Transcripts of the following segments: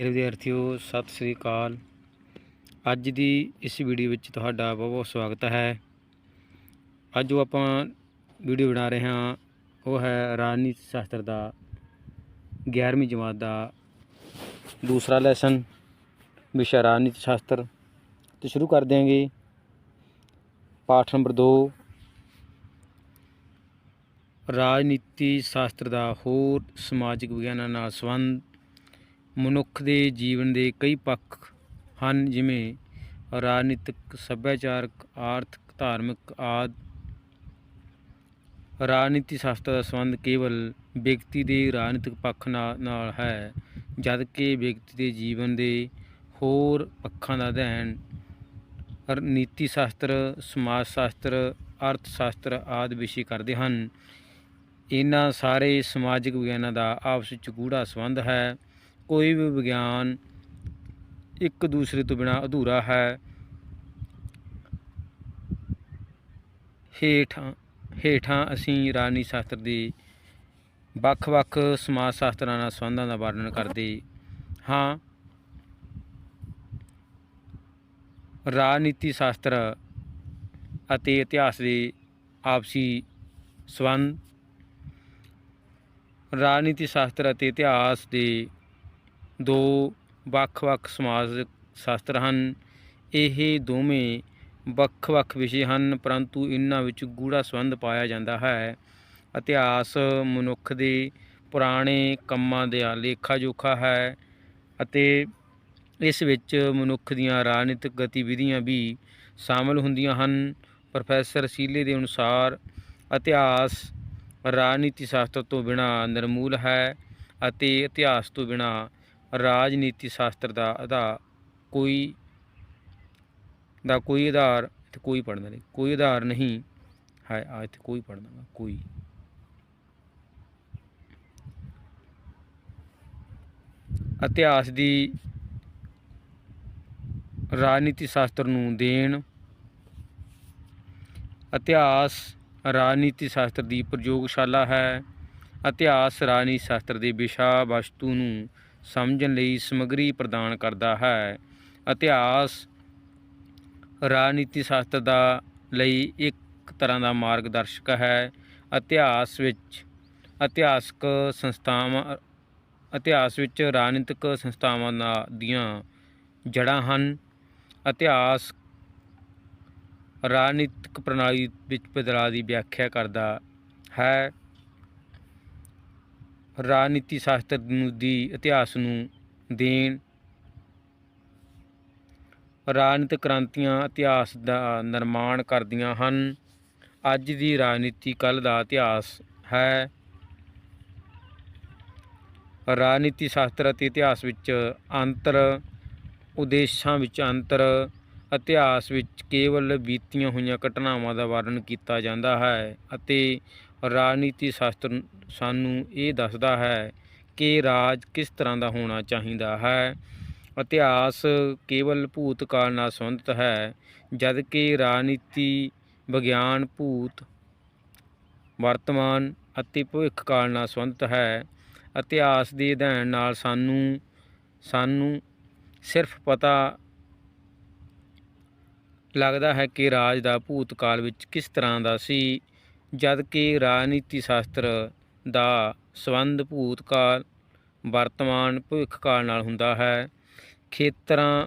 ਮੇਰੇ ਵਿਦਿਆਰਥੀਓ, ਸਤਿ ਸ੍ਰੀ ਅਕਾਲ। ਅੱਜ ਦੀ ਇਸ ਵੀਡੀਓ ਵਿੱਚ ਤੁਹਾਡਾ ਬਹੁਤ ਬਹੁਤ ਸਵਾਗਤ ਹੈ। ਅੱਜ ਜੋ ਆਪਾਂ ਵੀਡੀਓ ਬਣਾ ਰਹੇ ਹਾਂ, ਉਹ ਹੈ ਰਾਜਨੀਤੀ ਸ਼ਾਸਤਰ ਦਾ 11ਵੀਂ ਜਮਾਤ ਦਾ ਦੂਸਰਾ ਲੈਸਨ ਵਿਸ਼ਾ ਰਾਜਨੀਤੀ ਸ਼ਾਸਤਰ। ਤੇ ਸ਼ੁਰੂ ਕਰ ਦਿਆਂਗੇ ਪਾਠ ਨੰਬਰ 2 ਰਾਜਨੀਤੀ ਸ਼ਾਸਤਰ ਦਾ ਹੋਰ ਸਮਾਜਿਕ ਵਿਗਿਆਨਾਂ ਨਾਲ ਸੰਬੰਧ ਮਨੁੱਖ ਦੇ ਜੀਵਨ ਦੇ ਕਈ ਪੱਖ ਹਨ, ਜਿਵੇਂ ਰਾਜਨੀਤਿਕ, ਸੱਭਿਆਚਾਰਕ, ਆਰਥਿਕ, ਧਾਰਮਿਕ ਆਦਿ। ਰਾਜਨੀਤੀ ਸ਼ਾਸਤਰ ਦਾ ਸੰਬੰਧ ਕੇਵਲ ਵਿਅਕਤੀ ਦੇ ਰਾਜਨੀਤਿਕ ਪੱਖ ਨਾ- ਨਾਲ ਹੈ ਜਦਕਿ ਵਿਅਕਤੀ ਦੇ ਜੀਵਨ ਦੇ ਹੋਰ ਪੱਖਾਂ ਦਾ ਅਧਿਐਨ ਨੀਤੀ ਸ਼ਾਸਤਰ, ਸਮਾਜ ਸ਼ਾਸਤਰ, ਅਰਥ ਸ਼ਾਸਤਰ ਆਦਿ ਵਿਸ਼ੇ ਕਰਦੇ ਹਨ। ਇਹਨਾਂ ਸਾਰੇ ਸਮਾਜਿਕ ਵਿਗਿਆਨਾਂ ਦਾ ਆਪਸ ਵਿੱਚ ਗੂੜਾ ਸੰਬੰਧ ਹੈ। ਕੋਈ ਵੀ ਵਿਗਿਆਨ ਇੱਕ ਦੂਸਰੇ ਤੋਂ ਬਿਨਾ ਅਧੂਰਾ ਹੈ। ਹੇਠਾਂ ਹੇਠਾਂ ਅਸੀਂ ਰਾਜਨੀਤੀ ਸ਼ਾਸਤਰ ਦੇ ਵੱਖ-ਵੱਖ ਸਮਾਜ ਸ਼ਾਸਤਰਾਂ ਨਾਲ ਸੰਬੰਧਾਂ ਦਾ ਵਰਣਨ ਕਰਦੇ ਹਾਂ। ਰਾਜਨੀਤੀ ਸ਼ਾਸਤਰ ਅਤੇ ਇਤਿਹਾਸ ਦੇ ਆਪਸੀ ਸੰਬੰਧ, ਰਾਜਨੀਤੀ ਸ਼ਾਸਤਰ ਅਤੇ ਇਤਿਹਾਸ ਦੇ ਦੋ ਵੱਖ-ਵੱਖ ਸਮਾਜ ਸ਼ਾਸਤਰ ਹਨ। ਇਹ ਦੋਵੇਂ ਵੱਖ-ਵੱਖ ਵਿਸ਼ੇ ਹਨ, ਪਰੰਤੂ ਇਹਨਾਂ ਵਿੱਚ ਗੂੜਾ ਸੰਬੰਧ ਪਾਇਆ ਜਾਂਦਾ ਹੈ। ਇਤਿਹਾਸ ਮਨੁੱਖ ਦੇ ਪੁਰਾਣੇ ਕੰਮਾਂ ਦਾ ਲੇਖਾ ਜੋਖਾ ਹੈ ਅਤੇ ਇਸ ਵਿੱਚ ਮਨੁੱਖ ਦੀਆਂ ਰਾਜਨੀਤਿਕ ਗਤੀਵਿਧੀਆਂ ਵੀ ਸ਼ਾਮਲ ਹੁੰਦੀਆਂ ਹਨ। ਪ੍ਰੋਫੈਸਰ ਸੀਲੇ ਦੇ ਅਨੁਸਾਰ, ਇਤਿਹਾਸ ਰਾਜਨੀਤੀ ਸ਼ਾਸਤਰ ਤੋਂ ਬਿਨਾਂ ਨਿਰਮੂਲ ਹੈ ਅਤੇ ਇਤਿਹਾਸ ਤੋਂ ਬਿਨਾਂ ਰਾਜਨੀਤੀ ਸ਼ਾਸਤਰ ਦਾ ਆਧਾਰ ਕੋਈ, ਦਾ ਕੋਈ ਆਧਾਰ ਇੱਥੇ ਕੋਈ ਪੜਨਾ ਨਹੀਂ। ਕੋਈ ਆਧਾਰ ਨਹੀਂ। ਹੈ ਆ ਇੱਥੇ ਕੋਈ ਪੜਨਾ ਕੋਈ। ਇਤਿਹਾਸ ਦੀ ਰਾਜਨੀਤੀ ਸ਼ਾਸਤਰ ਨੂੰ ਦੇਣ, ਇਤਿਹਾਸ ਰਾਜਨੀਤੀ ਸ਼ਾਸਤਰ ਦੀ ਪ੍ਰਯੋਗਸ਼ਾਲਾ ਹੈ। ਇਤਿਹਾਸ ਰਾਜਨੀਤੀ ਸ਼ਾਸਤਰ ਦੇ ਵਿਸ਼ਾ ਵਸਤੂ ਨੂੰ ਸਮਝਣ ਲਈ ਸਮੱਗਰੀ ਪ੍ਰਦਾਨ ਕਰਦਾ ਹੈ। ਇਤਿਹਾਸ, ਰਾਜਨੀਤੀ ਸ਼ਾਸਤਰ ਦਾ ਲਈ ਇੱਕ ਤਰ੍ਹਾਂ ਦਾ ਮਾਰਗਦਰਸ਼ਕ ਹੈ। ਇਤਿਹਾਸ ਵਿੱਚ ਇਤਿਹਾਸਕ ਸੰਸਥਾਵਾਂ, ਇਤਿਹਾਸ ਵਿੱਚ ਰਾਜਨੀਤਿਕ ਸੰਸਥਾਵਾਂ ਦਾ ਦੀਆਂ ਜੜ੍ਹਾਂ ਹਨ। ਇਤਿਹਾਸ ਰਾਜਨੀਤਿਕ ਪ੍ਰਣਾਲੀ ਵਿੱਚ ਬਦਲਾਅ ਦੀ ਵਿਆਖਿਆ ਕਰਦਾ ਹੈ। ਰਾਜਨੀਤੀ ਸ਼ਾਸਤਰ ਨੂੰ ਦੀ ਇਤਿਹਾਸ ਨੂੰ ਦੇਣ, ਰਾਜਨੀਤਿਕ ਕ੍ਰਾਂਤੀਆਂ ਇਤਿਹਾਸ ਦਾ ਨਿਰਮਾਣ ਕਰਦੀਆਂ ਹਨ। ਅੱਜ ਦੀ ਰਾਜਨੀਤੀ ਕੱਲ ਦਾ ਇਤਿਹਾਸ ਹੈ। ਰਾਜਨੀਤੀ ਸ਼ਾਸਤਰ ਅਤੇ ਇਤਿਹਾਸ ਵਿੱਚ ਅੰਤਰ, ਉਦੇਸ਼ਾਂ ਵਿੱਚ ਅੰਤਰ, ਇਤਿਹਾਸ ਵਿੱਚ ਕੇਵਲ ਬੀਤੀਆਂ ਹੋਈਆਂ ਘਟਨਾਵਾਂ ਦਾ ਵਰਣਨ ਕੀਤਾ ਜਾਂਦਾ ਹੈ ਅਤੇ ਰਾਜਨੀਤੀ ਸ਼ਾਸਤਰ ਸਾਨੂੰ ਇਹ ਦੱਸਦਾ ਹੈ ਕਿ ਰਾਜ ਕਿਸ ਤਰ੍ਹਾਂ ਦਾ ਹੋਣਾ ਚਾਹੀਦਾ ਹੈ। ਇਤਿਹਾਸ ਕੇਵਲ ਭੂਤਕਾਲ ਨਾਲ ਸੰਬੰਧਿਤ ਹੈ, ਜਦਕਿ ਰਾਜਨੀਤੀ, ਵਿਗਿਆਨ, ਭੂਤ, ਵਰਤਮਾਨ ਅਤੇ ਭਵਿੱਖ ਕਾਲ ਨਾਲ ਸੰਬੰਧਿਤ ਹੈ। ਇਤਿਹਾਸ ਦੇ ਅਧਿਐਨ ਨਾਲ ਸਾਨੂੰ ਸਾਨੂੰ ਸਿਰਫ ਪਤਾ ਲੱਗਦਾ ਹੈ ਕਿ ਰਾਜ ਦਾ ਭੂਤਕਾਲ ਵਿੱਚ ਕਿਸ ਤਰ੍ਹਾਂ ਦਾ ਸੀ। ਜਦਕਿ ਰਾਜਨੀਤੀ ਸ਼ਾਸਤਰ ਦਾ ਸੰਬੰਧ ਭੂਤਕਾਲ, ਵਰਤਮਾਨ ਭਵਿੱਖ ਕਾਲ ਨਾਲ ਹੁੰਦਾ ਹੈ। ਖੇਤਰਾਂ,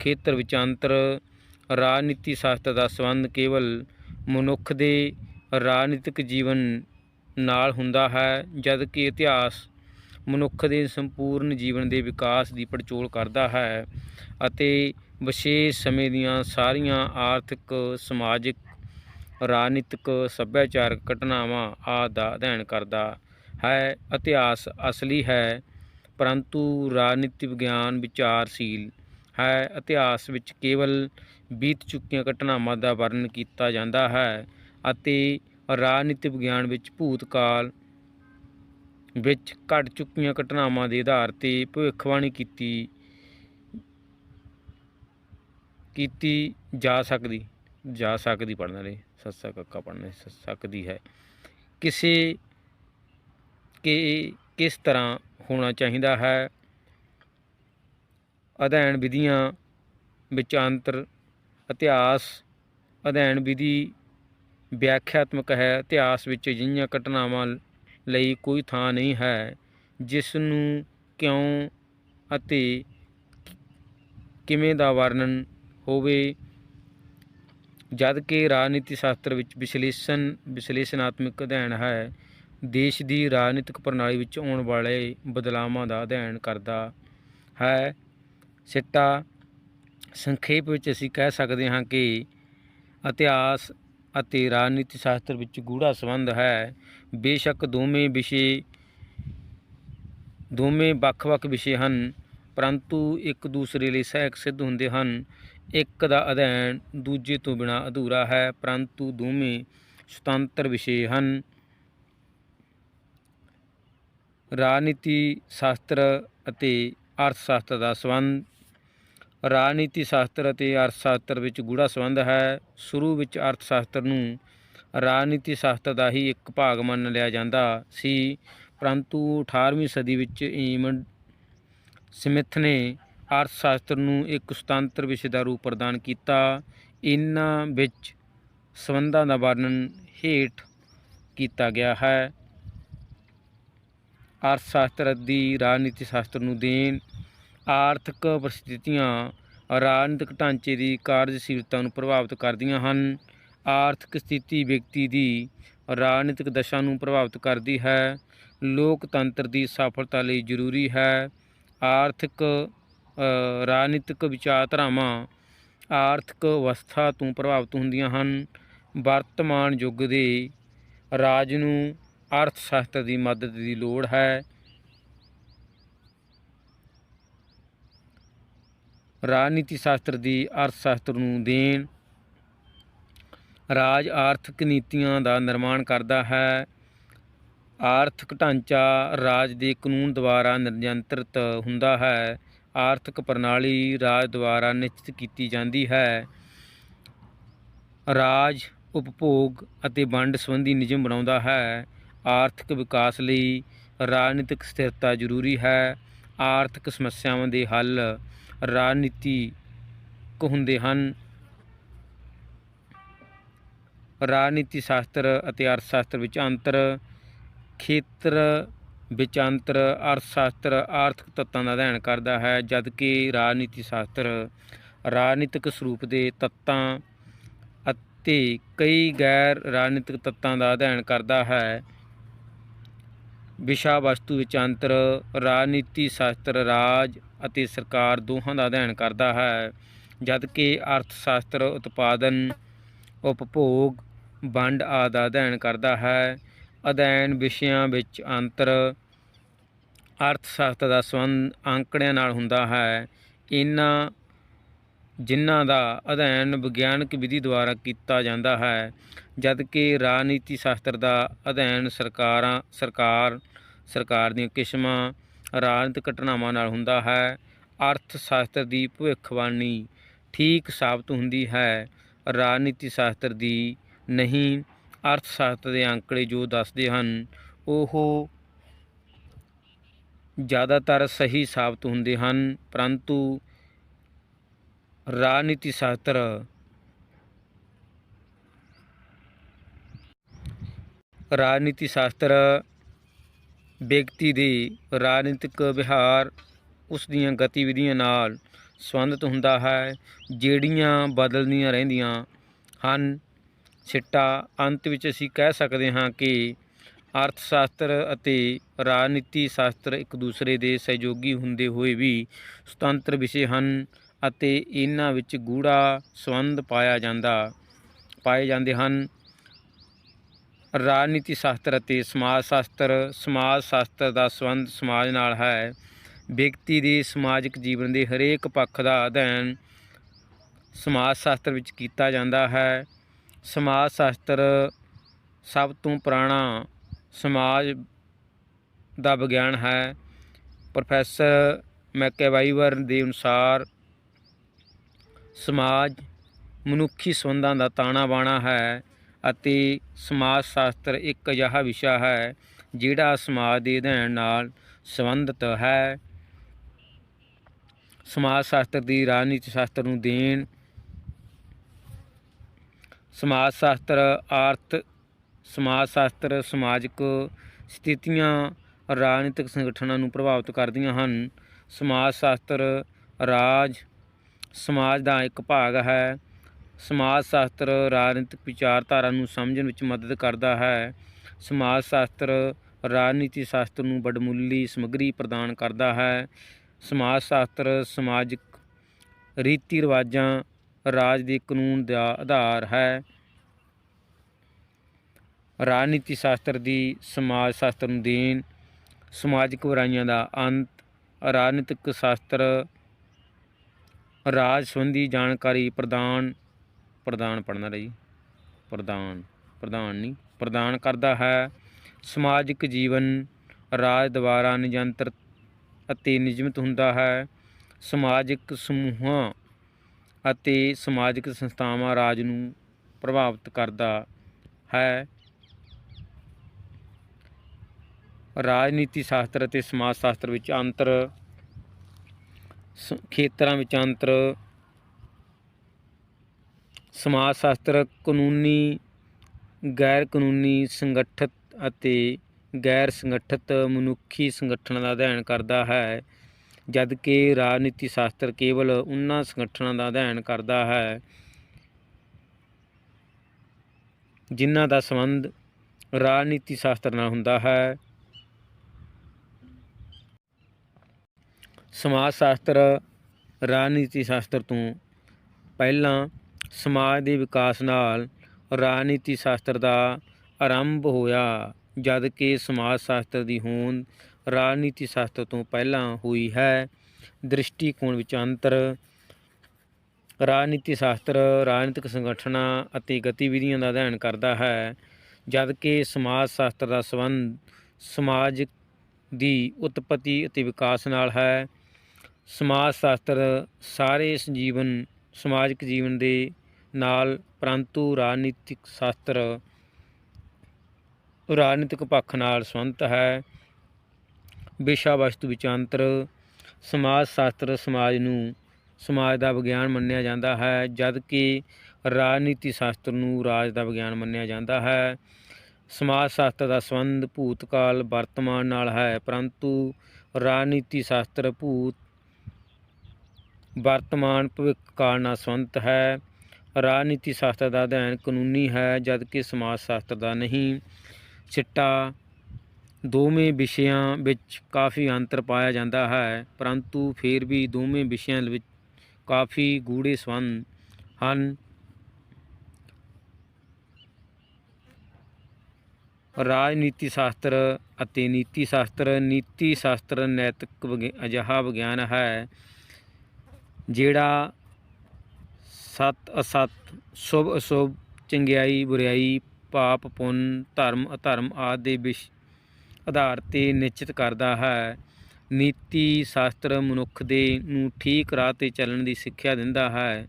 ਖੇਤਰ ਵਿੱਚ ਅੰਤਰ ਰਾਜਨੀਤੀ ਸ਼ਾਸਤਰ ਦਾ ਸੰਬੰਧ ਕੇਵਲ ਮਨੁੱਖ ਦੇ ਰਾਜਨੀਤਿਕ ਜੀਵਨ ਨਾਲ ਹੁੰਦਾ ਹੈ ਜਦਕਿ ਇਤਿਹਾਸ ਮਨੁੱਖ ਦੇ ਸੰਪੂਰਨ ਜੀਵਨ ਦੇ ਵਿਕਾਸ ਦੀ ਪੜਚੋਲ ਕਰਦਾ ਹੈ ਅਤੇ ਵਿਸ਼ੇਸ਼ ਸਮੇਂ ਦੀਆਂ ਸਾਰੀਆਂ ਆਰਥਿਕ, ਸਮਾਜਿਕ ਰਾਜਨੀਤਿਕ ਸੱਭਿਆਚਾਰਕ ਘਟਨਾਵਾਂ ਆਦਿ ਦਾ ਅਧਿਐਨ ਕਰਦਾ ਹੈ। ਇਤਿਹਾਸ ਅਸਲੀ ਹੈ, ਪਰੰਤੂ ਰਾਜਨੀਤੀ ਵਿਗਿਆਨ ਵਿਚਾਰਸ਼ੀਲ ਹੈ। ਇਤਿਹਾਸ ਵਿੱਚ ਕੇਵਲ ਬੀਤ ਚੁੱਕੀਆਂ ਘਟਨਾਵਾਂ ਦਾ ਵਰਣਨ ਕੀਤਾ ਜਾਂਦਾ ਹੈ ਅਤੇ ਰਾਜਨੀਤੀ ਵਿਗਿਆਨ ਵਿੱਚ ਭੂਤਕਾਲ ਵਿੱਚ ਘਟ ਚੁੱਕੀਆਂ ਘਟਨਾਵਾਂ ਦੇ ਆਧਾਰ ਤੇ ਭਵਿੱਖਬਾਣੀ ਕੀਤੀ ਕੀਤੀ ਜਾ ਸਕਦੀ। ਜਾ ਸਕਦੀ ਪੜ੍ਹਨ ਲਈ ਸੱਸਾ ਕੱਕਾ ਪੜ੍ਹਨ ਸਕਦੀ ਹੈ। ਕਿਸੇ ਕਿ ਕਿਸ ਤਰ੍ਹਾਂ ਹੋਣਾ ਚਾਹੀਦਾ ਹੈ? ਅਧਿਐਨ ਵਿਧੀਆਂ ਵਿੱਚ ਅੰਤਰ ਇਤਿਹਾਸ, ਅਧਿਐਨ ਵਿਧੀ ਵਿਆਖਿਆਤਮਕ ਹੈ। ਇਤਿਹਾਸ ਵਿੱਚ ਅਜਿਹੀਆਂ ਘਟਨਾਵਾਂ ਲਈ ਕੋਈ ਥਾਂ ਨਹੀਂ ਹੈ, ਜਿਸ ਨੂੰ ਕਿਉਂ ਅਤੇ ਕਿਵੇਂ ਦਾ ਵਰਣਨ ਹੋਵੇ? ਜਦ ਕਿ ਰਾਜਨੀਤੀ ਸ਼ਾਸਤਰ ਵਿੱਚ ਵਿਸ਼ਲੇਸ਼ਣ ਵਿਸ਼ਲੇਸ਼ਣਾਤਮਕ ਅਧਿਐਨ ਹੈ, ਦੇਸ਼ ਦੀ ਰਾਜਨੀਤਿਕ ਪ੍ਰਣਾਲੀ ਵਿੱਚ ਆਉਣ ਵਾਲੇ ਬਦਲਾਵਾਂ ਦਾ ਅਧਿਐਨ ਕਰਦਾ ਹੈ। ਸਿੱਟਾ ਸੰਖੇਪ ਵਿੱਚ ਅਸੀਂ ਕਹਿ ਸਕਦੇ ਹਾਂ ਕਿ ਇਤਿਹਾਸ ਅਤੇ ਰਾਜਨੀਤੀ ਸ਼ਾਸਤਰ ਵਿੱਚ ਗੂੜ੍ਹਾ ਸੰਬੰਧ ਹੈ। ਬੇਸ਼ੱਕ ਦੋਵੇਂ ਵਿਸ਼ੇ, ਦੋਵੇਂ ਵੱਖ-ਵੱਖ ਵਿਸ਼ੇ ਹਨ, ਪਰੰਤੂ ਇੱਕ ਦੂਸਰੇ ਲਈ ਸਹਾਇਕ ਸਿੱਧ ਹੁੰਦੇ ਹਨ। ਇੱਕ ਦਾ ਅਧਿਐਨ ਦੂਜੇ ਤੋਂ ਬਿਨਾਂ ਅਧੂਰਾ ਹੈ, ਪਰੰਤੂ ਦੋਵੇਂ ਸੁਤੰਤਰ ਵਿਸ਼ੇ ਹਨ। ਰਾਜਨੀਤੀ ਸ਼ਾਸਤਰ ਅਤੇ ਅਰਥ ਸ਼ਾਸਤਰ ਦਾ ਸੰਬੰਧ। ਰਾਜਨੀਤੀ ਸ਼ਾਸਤਰ ਅਤੇ ਅਰਥ ਸ਼ਾਸਤਰ ਵਿੱਚ ਗੂੜ੍ਹਾ ਸੰਬੰਧ ਹੈ। ਸ਼ੁਰੂ ਵਿੱਚ ਅਰਥ ਸ਼ਾਸਤਰ ਨੂੰ ਰਾਜਨੀਤੀ ਸ਼ਾਸਤਰ ਦਾ ਹੀ ਇੱਕ ਭਾਗ ਮੰਨ ਲਿਆ ਜਾਂਦਾ ਸੀ, ਪਰੰਤੂ 18ਵੀਂ ਸਦੀ ਵਿੱਚ ਈਮੰਡ ਸਮਿਥ ਨੇ ਅਰਥ ਸ਼ਾਸਤਰ ਨੂੰ ਇੱਕ ਸੁਤੰਤਰ ਵਿਸ਼ੇ ਦਾ ਰੂਪ ਪ੍ਰਦਾਨ ਕੀਤਾ। ਇਹਨਾਂ ਵਿੱਚ ਸੰਬੰਧਾਂ ਦਾ ਵਰਣਨ ਹੇਠ ਕੀਤਾ ਗਿਆ ਹੈ। ਅਰਥ ਸ਼ਾਸਤਰ ਦੀ ਰਾਜਨੀਤੀ ਸ਼ਾਸਤਰ ਨੂੰ ਦੇਣ, ਆਰਥਿਕ ਪਰਿਸਥਿਤੀਆਂ, ਰਾਜਨੀਤਿਕ ਢਾਂਚੇ ਦੀ ਕਾਰਜਸ਼ੀਲਤਾ ਨੂੰ ਪ੍ਰਭਾਵਿਤ ਕਰਦੀਆਂ ਹਨ। ਆਰਥਿਕ ਸਥਿਤੀ ਵਿਅਕਤੀ ਦੀ ਰਾਜਨੀਤਿਕ ਦਸ਼ਾ ਨੂੰ ਪ੍ਰਭਾਵਿਤ ਕਰਦੀ ਹੈ। ਲੋਕਤੰਤਰ ਦੀ ਸਫਲਤਾ ਲਈ ਜ਼ਰੂਰੀ ਹੈ। ਆਰਥਿਕ ਰਾਜਨੀਤਿਕ ਵਿਚਾਰਧਾਰਾਵਾਂ ਆਰਥਿਕ ਅਵਸਥਾ ਤੋਂ ਪ੍ਰਭਾਵਿਤ ਹੁੰਦੀਆਂ ਹਨ। ਵਰਤਮਾਨ ਯੁੱਗ ਦੇ ਰਾਜ ਨੂੰ ਅਰਥ ਸ਼ਾਸਤਰ ਦੀ ਮਦਦ ਦੀ ਲੋੜ ਹੈ। ਰਾਜਨੀਤੀ ਸ਼ਾਸਤਰ ਦੀ ਅਰਥ ਸ਼ਾਸਤਰ ਨੂੰ ਦੇਣ ਰਾਜ ਆਰਥਿਕ ਨੀਤੀਆਂ ਦਾ ਨਿਰਮਾਣ ਕਰਦਾ ਹੈ। ਆਰਥਿਕ ਢਾਂਚਾ ਰਾਜ ਦੇ ਕਾਨੂੰਨ ਦੁਆਰਾ ਨਿਯੰਤਰਿਤ ਹੁੰਦਾ ਹੈ। ਆਰਥਿਕ ਪ੍ਰਣਾਲੀ ਰਾਜ ਦੁਆਰਾ ਨਿਸ਼ਚਿਤ ਕੀਤੀ ਜਾਂਦੀ ਹੈ। ਰਾਜ, ਉਪਭੋਗ ਅਤੇ ਵੰਡ ਸੰਬੰਧੀ ਨਿਯਮ ਬਣਾਉਂਦਾ ਹੈ। ਆਰਥਿਕ ਵਿਕਾਸ ਲਈ ਰਾਜਨੀਤਿਕ ਸਥਿਰਤਾ ਜ਼ਰੂਰੀ ਹੈ। ਆਰਥਿਕ ਸਮੱਸਿਆਵਾਂ ਦੇ ਹੱਲ ਰਾਜਨੀਤੀ ਰਾਜਨੀਤਿਕ ਹੁੰਦੇ ਹਨ। ਰਾਜਨੀਤੀ ਸ਼ਾਸਤਰ ਅਤੇ ਅਰਥ ਸ਼ਾਸਤਰ ਵਿੱਚ ਅੰਤਰ ਖੇਤਰ ਵਿੱਚ ਅੰਤਰ ਅਰਥ ਸ਼ਾਸਤਰ ਆਰਥਿਕ ਤੱਤਾਂ ਦਾ ਅਧਿਐਨ ਕਰਦਾ ਹੈ, ਜਦਕਿ ਰਾਜਨੀਤੀ ਸ਼ਾਸਤਰ, ਰਾਜਨੀਤਿਕ ਸਰੂਪ ਦੇ ਤੱਤਾਂ ਅਤੇ ਕਈ ਗੈਰ ਰਾਜਨੀਤਿਕ ਤੱਤਾਂ ਦਾ ਅਧਿਐਨ ਕਰਦਾ ਹੈ। ਵਿਸ਼ਾ ਵਸਤੂ ਵਿੱਚ ਅੰਤਰ ਰਾਜਨੀਤੀ ਸ਼ਾਸਤਰ, ਰਾਜ ਅਤੇ ਸਰਕਾਰ ਦੋਹਾਂ ਦਾ ਅਧਿਐਨ ਕਰਦਾ ਹੈ, ਜਦਕਿ ਅਰਥ ਸ਼ਾਸਤਰ ਉਤਪਾਦਨ, ਉਪਭੋਗ, ਵੰਡ ਆਦਿ ਦਾ ਅਧਿਐਨ ਕਰਦਾ ਹੈ। ਅਧਿਐਨ ਵਿਸ਼ਿਆਂ ਵਿੱਚ ਅੰਤਰ ਅਰਥ ਸ਼ਾਸਤਰ ਦਾ ਸੰਬੰਧ ਅੰਕੜਿਆਂ ਨਾਲ ਹੁੰਦਾ ਹੈ। ਇਹਨਾਂ ਜਿਨ੍ਹਾਂ ਦਾ ਅਧਿਐਨ ਵਿਗਿਆਨਕ ਵਿਧੀ ਦੁਆਰਾ ਕੀਤਾ ਜਾਂਦਾ ਹੈ, ਜਦਕਿ ਰਾਜਨੀਤੀ ਸ਼ਾਸਤਰ ਦਾ ਅਧਿਐਨ ਸਰਕਾਰਾਂ, ਸਰਕਾਰ ਸਰਕਾਰ ਦੀਆਂ ਕਿਸਮਾਂ, ਰਾਜਨੀਤਿਕ ਘਟਨਾਵਾਂ ਨਾਲ ਹੁੰਦਾ ਹੈ। ਅਰਥ ਸ਼ਾਸਤਰ ਦੀ ਭਵਿੱਖਬਾਣੀ ਠੀਕ ਸਾਬਤ ਹੁੰਦੀ ਹੈ। ਰਾਜਨੀਤੀ ਸ਼ਾਸਤਰ ਦੀ ਨਹੀਂ ਅਰਥ ਸ਼ਾਸਤਰ ਦੇ ਅੰਕੜੇ ਜੋ ਦੱਸਦੇ ਹਨ, ਉਹ ਜ਼ਿਆਦਾਤਰ ਸਹੀ ਸਾਬਤ ਹੁੰਦੇ ਹਨ, ਪਰੰਤੂ ਰਾਜਨੀਤੀ ਸ਼ਾਸਤਰ ਰਾਜਨੀਤੀ ਸ਼ਾਸਤਰ ਵਿਅਕਤੀ ਦੇ ਰਾਜਨੀਤਿਕ ਵਿਹਾਰ ਉਸ ਦੀਆਂ ਗਤੀਵਿਧੀਆਂ ਨਾਲ ਸੰਬੰਧਿਤ ਹੁੰਦਾ ਹੈ, ਜਿਹੜੀਆਂ ਬਦਲਦੀਆਂ ਰਹਿੰਦੀਆਂ ਹਨ। ਸਿੱਟਾ ਅੰਤ ਵਿੱਚ ਅਸੀਂ ਕਹਿ ਸਕਦੇ ਹਾਂ ਕਿ ਅਰਥ ਸ਼ਾਸਤਰ ਅਤੇ ਰਾਜਨੀਤੀ ਸ਼ਾਸਤਰ ਇੱਕ ਦੂਸਰੇ ਦੇ ਸਹਿਯੋਗੀ ਹੁੰਦੇ ਹੋਏ ਵੀ ਸੁਤੰਤਰ ਵਿਸ਼ੇ ਹਨ ਅਤੇ ਇਹਨਾਂ ਵਿੱਚ ਗੂੜਾ ਸੰਬੰਧ ਪਾਇਆ ਜਾਂਦਾ, ਪਾਏ ਜਾਂਦੇ ਹਨ। ਰਾਜਨੀਤੀ ਸ਼ਾਸਤਰ ਅਤੇ ਸਮਾਜ ਸ਼ਾਸਤਰ ਸਮਾਜ ਸ਼ਾਸਤਰ ਦਾ ਸੰਬੰਧ ਸਮਾਜ ਨਾਲ ਹੈ। ਵਿਅਕਤੀ ਦੇ ਸਮਾਜਿਕ ਜੀਵਨ ਦੇ ਹਰੇਕ ਪੱਖ ਦਾ ਅਧਿਐਨ ਸਮਾਜ ਸ਼ਾਸਤਰ ਵਿੱਚ ਕੀਤਾ ਜਾਂਦਾ ਹੈ। ਸਮਾਜ ਸ਼ਾਸਤਰ ਸਭ ਤੋਂ ਪੁਰਾਣਾ ਸਮਾਜ ਦਾ ਵਿਗਿਆਨ ਹੈ। ਪ੍ਰੋਫੈਸਰ ਮੈਕੈਵਾਈਵਰ ਦੇ ਅਨੁਸਾਰ ਸਮਾਜ ਮਨੁੱਖੀ ਸੰਬੰਧਾਂ ਦਾ ਤਾਣਾ ਬਾਣਾ ਹੈ ਅਤੇ ਸਮਾਜ ਸ਼ਾਸਤਰ ਇੱਕ ਅਜਿਹਾ ਵਿਸ਼ਾ ਹੈ ਜਿਹੜਾ ਸਮਾਜ ਦੇ ਅਧਿਐਨ ਨਾਲ ਸੰਬੰਧਿਤ ਹੈ। ਸਮਾਜ ਸ਼ਾਸਤਰ ਦੀ ਰਾਜਨੀਤੀ ਸ਼ਾਸਤਰ ਨੂੰ ਦੇਣ ਸਮਾਜ ਸ਼ਾਸਤਰ, ਆਰਥ, ਸਮਾਜ ਸ਼ਾਸਤਰ, ਸਮਾਜਿਕ ਸਥਿਤੀਆਂ, ਰਾਜਨੀਤਿਕ ਸੰਗਠਨਾਂ ਨੂੰ ਪ੍ਰਭਾਵਿਤ ਕਰਦੀਆਂ ਹਨ। ਸਮਾਜ ਸ਼ਾਸਤਰ, ਰਾਜ, ਸਮਾਜ ਦਾ ਇੱਕ ਭਾਗ ਹੈ। ਸਮਾਜ ਸ਼ਾਸਤਰ ਰਾਜਨੀਤਿਕ ਵਿਚਾਰਧਾਰਾ ਨੂੰ ਸਮਝਣ ਵਿੱਚ ਮਦਦ ਕਰਦਾ ਹੈ। ਸਮਾਜ ਸ਼ਾਸਤਰ ਰਾਜਨੀਤੀ ਸ਼ਾਸਤਰ ਨੂੰ ਵਡਮੁੱਲੀ ਸਮੱਗਰੀ ਪ੍ਰਦਾਨ ਕਰਦਾ ਹੈ। ਸਮਾਜ ਸ਼ਾਸਤਰ ਸਮਾਜਿਕ ਰੀਤੀ ਰਿਵਾਜਾਂ ਰਾਜ ਦੇ ਕਾਨੂੰਨ ਦਾ ਆਧਾਰ ਹੈ। ਰਾਜਨੀਤੀ ਸ਼ਾਸਤਰ ਦੀ, ਸਮਾਜ ਸ਼ਾਸਤਰ ਨੂੰ ਦੇਣ, ਸਮਾਜਿਕ ਬੁਰਾਈਆਂ ਦਾ ਅੰਤ, ਰਾਜਨੀਤਿਕ ਸ਼ਾਸਤਰ ਰਾਜ ਸੰਬੰਧੀ ਜਾਣਕਾਰੀ ਪ੍ਰਦਾਨ ਪ੍ਰਦਾਨ ਪੜਨਾ ਰਹੀ ਪ੍ਰਦਾਨ ਪ੍ਰਦਾਨ ਨਹੀਂ, ਪ੍ਰਦਾਨ ਕਰਦਾ ਹੈ। ਸਮਾਜਿਕ ਜੀਵਨ ਰਾਜ ਦੁਆਰਾ ਨਿਯੰਤਰਿਤ ਅਤੇ ਨਿਯਮਿਤ ਹੁੰਦਾ ਹੈ। ਸਮਾਜਿਕ ਸਮੂਹਾਂ ਅਤੇ ਸਮਾਜਿਕ ਸੰਸਥਾਵਾਂ ਰਾਜ ਨੂੰ ਪ੍ਰਭਾਵਿਤ ਕਰਦਾ ਹੈ। ਰਾਜਨੀਤੀ ਸ਼ਾਸਤਰ ਅਤੇ ਸਮਾਜ ਸ਼ਾਸਤਰ ਵਿੱਚ ਅੰਤਰ ਖੇਤਰਾਂ ਵਿੱਚ ਅੰਤਰ ਸਮਾਜ ਸ਼ਾਸਤਰ ਕਾਨੂੰਨੀ ਗੈਰ ਕਾਨੂੰਨੀ ਸੰਗਠਿਤ ਅਤੇ ਗੈਰ ਸੰਗਠਿਤ ਮਨੁੱਖੀ ਸੰਗਠਨਾਂ ਦਾ ਅਧਿਐਨ ਕਰਦਾ ਹੈ। ਜਦ ਕਿ ਰਾਜਨੀਤੀ ਸ਼ਾਸਤਰ ਕੇਵਲ ਉਹਨਾਂ ਸੰਗਠਨਾਂ ਦਾ ਅਧਿਐਨ ਕਰਦਾ ਹੈ ਜਿਨ੍ਹਾਂ ਦਾ ਸੰਬੰਧ ਰਾਜਨੀਤੀ ਸ਼ਾਸਤਰ ਨਾਲ ਹੁੰਦਾ ਹੈ। ਸਮਾਜ ਸ਼ਾਸਤਰ ਰਾਜਨੀਤੀ ਸ਼ਾਸਤਰ ਤੋਂ ਪਹਿਲਾਂ ਸਮਾਜ ਦੇ ਵਿਕਾਸ ਨਾਲ ਰਾਜਨੀਤੀ ਸ਼ਾਸਤਰ ਦਾ ਆਰੰਭ ਹੋਇਆ, ਜਦ ਕਿ ਸਮਾਜ ਸ਼ਾਸਤਰ ਦੀ ਹੋਂਦ ਰਾਜਨੀਤੀ ਸ਼ਾਸਤਰ ਤੋਂ ਪਹਿਲਾਂ ਹੋਈ ਹੈ। ਦ੍ਰਿਸ਼ਟੀਕੋਣ ਵਿੱਚ ਅੰਤਰ ਰਾਜਨੀਤੀ ਸ਼ਾਸਤਰ ਰਾਜਨੀਤਿਕ ਸੰਗਠਨਾਂ ਅਤੇ ਗਤੀਵਿਧੀਆਂ ਦਾ ਅਧਿਐਨ ਕਰਦਾ ਹੈ, ਜਦਕਿ ਸਮਾਜ ਸ਼ਾਸਤਰ ਦਾ ਸੰਬੰਧ ਸਮਾਜ ਦੀ ਉਤਪਤੀ ਅਤੇ ਵਿਕਾਸ ਨਾਲ ਹੈ। ਸਮਾਜ ਸ਼ਾਸਤਰ ਸਾਰੇ ਜੀਵਨ ਸਮਾਜਿਕ ਜੀਵਨ ਦੇ ਨਾਲ, ਪਰੰਤੂ ਰਾਜਨੀਤਿਕ ਸ਼ਾਸਤਰ ਰਾਜਨੀਤਿਕ ਪੱਖ ਨਾਲ ਸੰਬੰਧਿਤ ਹੈ। ਵਿਸ਼ਾ ਵਸਤੂ ਵਿੱਚ ਅੰਤਰ ਸਮਾਜ ਸ਼ਾਸਤਰ ਸਮਾਜ ਨੂੰ, ਸਮਾਜ ਦਾ ਵਿਗਿਆਨ ਮੰਨਿਆ ਜਾਂਦਾ ਹੈ, ਜਦ ਕਿ ਰਾਜਨੀਤੀ ਸ਼ਾਸਤਰ ਨੂੰ ਰਾਜ ਦਾ ਵਿਗਿਆਨ ਮੰਨਿਆ ਜਾਂਦਾ ਹੈ। ਸਮਾਜ ਸ਼ਾਸਤਰ ਦਾ ਸੰਬੰਧ ਭੂਤਕਾਲ, ਵਰਤਮਾਨ ਨਾਲ ਹੈ, ਪਰੰਤੂ ਰਾਜਨੀਤੀ ਸ਼ਾਸਤਰ ਭੂਤ, ਵਰਤਮਾਨ ਭਵਿੱਖ ਕਾਲ ਨਾਲ ਸੰਬੰਧਿਤ ਹੈ। ਰਾਜਨੀਤੀ ਸ਼ਾਸਤਰ ਦਾ ਅਧਿਐਨ ਕਾਨੂੰਨੀ ਹੈ ਜਦਕਿ ਸਮਾਜ ਸ਼ਾਸਤਰ ਦਾ ਨਹੀਂ। ਸਿੱਟਾ ਦੋਵੇਂ ਵਿਸ਼ਿਆਂ ਵਿੱਚ ਕਾਫੀ ਅੰਤਰ ਪਾਇਆ ਜਾਂਦਾ ਹੈ, ਪਰੰਤੂ ਫਿਰ ਵੀ ਦੋਵੇਂ ਵਿਸ਼ਿਆਂ ਵਿੱਚ ਕਾਫੀ ਗੂੜੇ ਸੰਬੰਧ ਹਨ। ਰਾਜਨੀਤੀ ਸ਼ਾਸਤਰ ਅਤੇ ਨੀਤੀ ਸ਼ਾਸਤਰ ਨੀਤੀ ਸ਼ਾਸਤਰ ਨੈਤਿਕ ਵਿਗ- ਅਜਿਹਾ ਵਿਗਿਆਨ ਹੈ ਜਿਹੜਾ ਸਤ ਅਸਤ, ਸ਼ੁਭ ਅਸ਼ੁਭ, ਚੰਗਿਆਈ, ਬੁਰਾਈ, ਪਾਪ, ਪੁੰਨ, ਧਰਮ, ਅਧਰਮ ਆਦਿ ਦੇ ਵਿਸ਼ ਆਧਾਰ ਤੇ ਨਿਸ਼ਚਿਤ ਕਰਦਾ ਹੈ। ਨੀਤੀ ਸ਼ਾਸਤਰ ਮਨੁੱਖ ਦੇ ਨੂੰ ਠੀਕ ਰਾਹ ਤੇ ਚੱਲਣ ਦੀ ਸਿੱਖਿਆ ਦਿੰਦਾ ਹੈ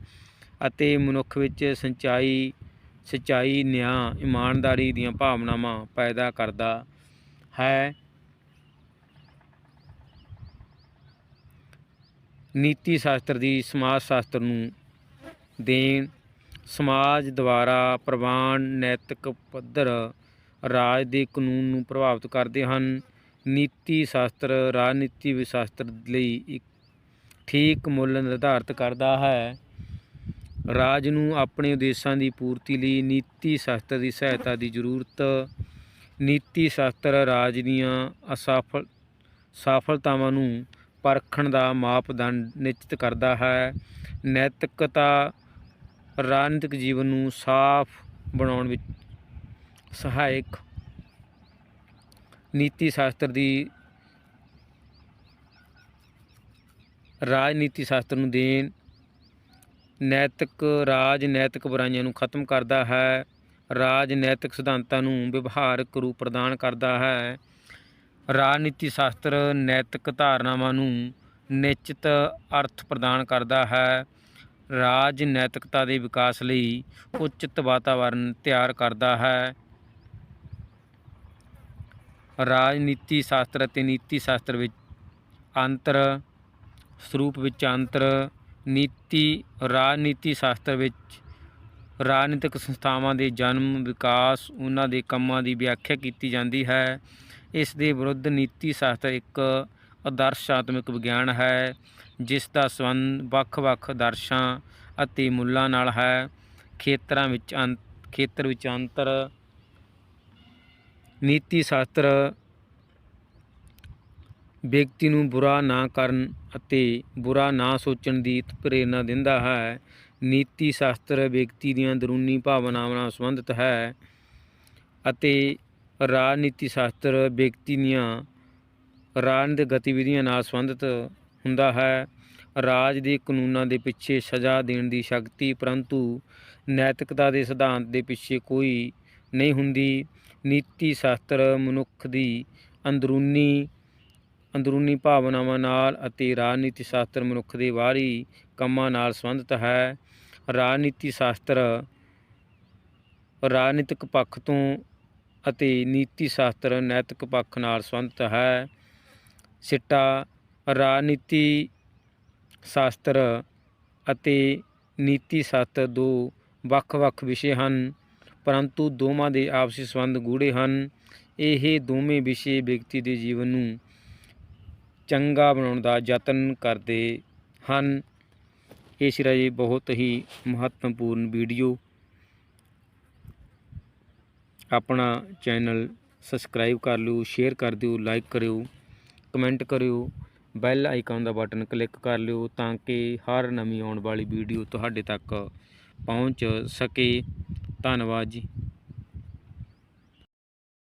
ਅਤੇ ਮਨੁੱਖ ਵਿੱਚ ਸਿੰਚਾਈ, ਸੱਚਾਈ ਨਿਆਂ, ਇਮਾਨਦਾਰੀ ਦੀਆਂ ਭਾਵਨਾਵਾਂ ਪੈਦਾ ਕਰਦਾ ਹੈ। ਨੀਤੀ ਸ਼ਾਸਤਰ ਦੀ ਸਮਾਜ ਸ਼ਾਸਤਰ ਨੂੰ ਦੇਣ, ਸਮਾਜ ਦੁਆਰਾ ਪ੍ਰਵਾਨ ਨੈਤਿਕ ਪੱਧਰ ਰਾਜ ਦੇ ਕਾਨੂੰਨ ਨੂੰ ਪ੍ਰਭਾਵਿਤ ਕਰਦੇ ਹਨ। ਨੀਤੀ ਸ਼ਾਸਤਰ, ਰਾਜਨੀਤੀ ਵਿਸ਼ਾਸਤਰ ਲਈ ਇੱਕ ਠੀਕ ਮੁੱਲ ਨਿਰਧਾਰਤ ਕਰਦਾ ਹੈ। ਰਾਜ ਨੂੰ ਆਪਣੇ ਉਦੇਸ਼ਾਂ ਦੀ ਪੂਰਤੀ ਲਈ ਨੀਤੀ ਸ਼ਾਸਤਰ ਦੀ ਸਹਾਇਤਾ ਦੀ ਜ਼ਰੂਰਤ। ਨੀਤੀ ਸ਼ਾਸਤਰ ਰਾਜ ਦੀਆਂ ਅਸਫਲ, ਸਫਲਤਾਵਾਂ ਨੂੰ ਪਰਖਣ ਦਾ ਮਾਪਦੰਡ ਨਿਸ਼ਚਿਤ ਕਰਦਾ ਹੈ। ਨੈਤਿਕਤਾ ਰਾਜਨੀਤਿਕ ਜੀਵਨ ਨੂੰ ਸਾਫ਼ ਬਣਾਉਣ ਵਿੱਚ ਸਹਾਇਕ ਨੀਤੀ ਸ਼ਾਸਤਰ ਦੀ ਰਾਜਨੀਤੀ ਸ਼ਾਸਤਰ ਨੂੰ ਦੇਣ, ਨੈਤਿਕ ਰਾਜਨੈਤਿਕ ਬੁਰਾਈਆਂ ਨੂੰ ਖਤਮ ਕਰਦਾ ਹੈ ਰਾਜਨੈਤਿਕ ਸਿਧਾਂਤਾਂ ਨੂੰ ਵਿਵਹਾਰਕ ਰੂਪ ਪ੍ਰਦਾਨ ਕਰਦਾ ਹੈ। ਰਾਜਨੀਤੀ ਸ਼ਾਸਤਰ ਨੈਤਿਕ ਧਾਰਨਾਵਾਂ ਨੂੰ ਨਿਸ਼ਚਿਤ ਅਰਥ ਪ੍ਰਦਾਨ ਕਰਦਾ ਹੈ। ਰਾਜਨੈਤਿਕਤਾ ਦੇ ਵਿਕਾਸ ਲਈ ਉਚਿਤ ਵਾਤਾਵਰਣ ਤਿਆਰ ਕਰਦਾ ਹੈ। ਰਾਜਨੀਤੀ ਸ਼ਾਸਤਰ ਅਤੇ ਨੀਤੀ ਸ਼ਾਸਤਰ ਵਿੱਚ ਅੰਤਰ ਸਰੂਪ ਵਿੱਚ ਅੰਤਰ, ਨੀਤੀ, ਰਾਜਨੀਤੀ ਸ਼ਾਸਤਰ ਵਿੱਚ ਰਾਜਨੀਤਿਕ ਸੰਸਥਾਵਾਂ ਦੇ ਜਨਮ, ਵਿਕਾਸ, ਉਹਨਾਂ ਦੇ ਕੰਮਾਂ ਦੀ ਵਿਆਖਿਆ ਕੀਤੀ ਜਾਂਦੀ ਹੈ। ਇਸ ਦੇ ਵਿਰੁੱਧ ਨੀਤੀ ਸ਼ਾਸਤਰ ਇੱਕ ਆਦਰਸ਼ਾਤਮਕ ਵਿਗਿਆਨ ਹੈ, ਜਿਸ ਦਾ ਸੰਬੰਧ ਵੱਖ-ਵੱਖ ਆਦਰਸ਼ਾਂ ਅਤੇ ਮੁੱਲਾਂ ਨਾਲ ਹੈ। ਖੇਤਰਾਂ ਵਿੱਚ ਅੰਤ, ਖੇਤਰ ਵਿੱਚ ਅੰਤਰ ਨੀਤੀ ਸ਼ਾਸਤਰ ਵਿਅਕਤੀ ਨੂੰ ਬੁਰਾ ਨਾ ਕਰਨ ਅਤੇ ਬੁਰਾ ਨਾ ਸੋਚਣ ਦੀ ਪ੍ਰੇਰਨਾ ਦਿੰਦਾ ਹੈ। ਨੀਤੀ ਸ਼ਾਸਤਰ ਵਿਅਕਤੀ ਦੀਆਂ ਅੰਦਰੂਨੀ ਭਾਵਨਾਵਾਂ ਨਾਲ ਸੰਬੰਧਿਤ ਹੈ ਅਤੇ ਰਾਜਨੀਤੀ ਸ਼ਾਸਤਰ ਵਿਅਕਤੀ ਦੀਆਂ ਰਾਜਨੀਤਿਕ ਗਤੀਵਿਧੀਆਂ ਨਾਲ ਸੰਬੰਧਿਤ ਹੁੰਦਾ ਹੈ। ਰਾਜ ਦੇ ਕਾਨੂੰਨਾਂ ਦੇ ਪਿੱਛੇ ਸਜ਼ਾ ਦੇਣ ਦੀ ਸ਼ਕਤੀ, ਪਰੰਤੂ ਨੈਤਿਕਤਾ ਦੇ ਸਿਧਾਂਤ ਦੇ ਪਿੱਛੇ ਕੋਈ ਨਹੀਂ ਹੁੰਦੀ। ਨੀਤੀ ਸ਼ਾਸਤਰ ਮਨੁੱਖ ਦੀ ਅੰਦਰੂਨੀ ਅੰਦਰੂਨੀ ਭਾਵਨਾਵਾਂ ਨਾਲ ਅਤੇ ਰਾਜਨੀਤੀ ਸ਼ਾਸਤਰ ਮਨੁੱਖ ਦੇ ਬਾਹਰੀ ਕੰਮਾਂ ਨਾਲ ਸੰਬੰਧਿਤ ਹੈ। ਰਾਜਨੀਤੀ ਸ਼ਾਸਤਰ ਰਾਜਨੀਤਿਕ ਪੱਖ ਤੋਂ ਅਤੇ ਨੀਤੀ ਸ਼ਾਸਤਰ ਨੈਤਿਕ ਪੱਖ ਨਾਲ ਸੰਬੰਧਿਤ ਹੈ। ਸਿੱਟਾ ਰਾਜਨੀਤੀ ਸ਼ਾਸਤਰ ਅਤੇ ਨੀਤੀ ਸ਼ਾਸਤਰ ਦੋ ਵੱਖ-ਵੱਖ ਵਿਸ਼ੇ ਹਨ। ਪਰੰਤੂ ਦੋਵਾਂ ਦੇ ਆਪਸੀ ਸੰਬੰਧ ਗੂੜ੍ਹੇ ਹਨ। ਇਹ ਦੋਵੇਂ ਵਿਸ਼ੇ ਵਿਅਕਤੀ ਦੇ ਜੀਵਨ ਨੂੰ ਚੰਗਾ ਬਣਾਉਣ ਦਾ ਯਤਨ ਕਰਦੇ ਹਨ। ਇਹ ਸੀ ਜੀ ਬਹੁਤ ਹੀ ਮਹੱਤਵਪੂਰਨ ਵੀਡੀਓ। ਆਪਣਾ ਚੈਨਲ ਸਬਸਕ੍ਰਾਈਬ ਕਰ ਲਿਓ, ਸ਼ੇਅਰ ਕਰ ਦਿਓ, ਲਾਈਕ ਕਰਿਓ, ਕਮੈਂਟ ਕਰਿਓ, ਬੈਲ ਆਈਕਨ ਦਾ ਬਟਨ ਕਲਿੱਕ ਕਰ ਲਿਓ ਤਾਂ ਕਿ ਹਰ ਨਵੀਂ ਆਉਣ ਵਾਲੀ ਵੀਡੀਓ ਤੁਹਾਡੇ ਤੱਕ ਪਹੁੰਚ ਸਕੇ। ਧੰਨਵਾਦ ਜੀ।